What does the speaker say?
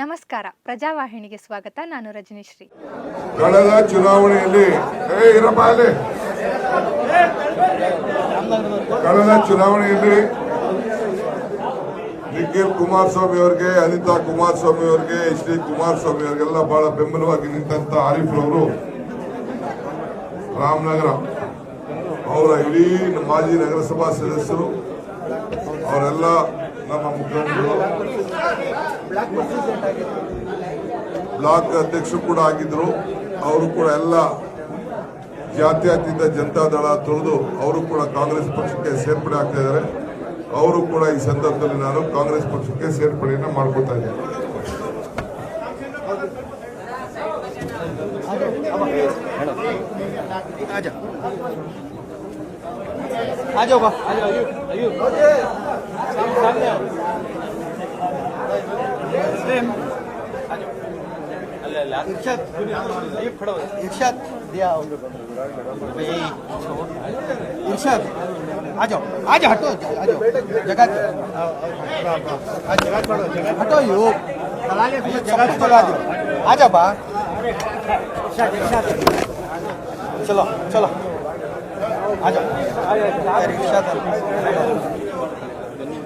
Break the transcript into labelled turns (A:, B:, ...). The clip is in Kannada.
A: ನಮಸ್ಕಾರ. ಪ್ರಜಾವಾಹಿನಿಗೆ ಸ್ವಾಗತ. ನಾನು ರಜನಿಶ್ರೀ.
B: ಕಳೆದ ಚುನಾವಣೆಯಲ್ಲಿ ಕಳೆದ ಚುನಾವಣೆಯಲ್ಲಿ ನಿಖಿಲ್ ಕುಮಾರಸ್ವಾಮಿ ಅವರಿಗೆ, ಅನಿತಾ ಕುಮಾರಸ್ವಾಮಿ ಅವರಿಗೆ, ಎಚ್ ಡಿ ಕುಮಾರಸ್ವಾಮಿ ಅವರಿಗೆಲ್ಲ ಬಹಳ ಬೆಂಬಲವಾಗಿ ನಿಂತ ಆರಿಫ್ ಅವರು ರಾಮನಗರ. ಅವರ ಇಡೀ ಮಾಜಿ ನಗರಸಭಾ ಸದಸ್ಯರು, ಅವರೆಲ್ಲ ನಮ್ಮ ಮುಖಂಡರು. ಬ್ಲಾಕ್ ಅಧ್ಯಕ್ಷರು ಕೂಡ ಆಗಿದ್ರು ಅವರು ಕೂಡ ಎಲ್ಲ ಜಾತ್ಯತೀತ ಜನತಾದಳ ತೊರೆದು ಅವರು ಕೂಡ ಕಾಂಗ್ರೆಸ್ ಪಕ್ಷಕ್ಕೆ ಸೇರ್ಪಡೆ ಆಗ್ತಾ ಇದ್ದಾರೆ ಅವರು ಕೂಡ ಈ ಸಂದರ್ಭದಲ್ಲಿ ನಾನು ಕಾಂಗ್ರೆಸ್ ಪಕ್ಷಕ್ಕೆ ಸೇರ್ಪಡೆಯನ್ನ ಮಾಡ್ಕೊತಾ ಇದ್ದೇನೆ
C: आजा आ जाओ बा आ जाओ इरशाद दिया इरशाद। आ जाओ आ जाओ हटो आ जाओ जगह हटो यू जगह चला आ जाओ बा चलो। चलो आ जाओ इरशाद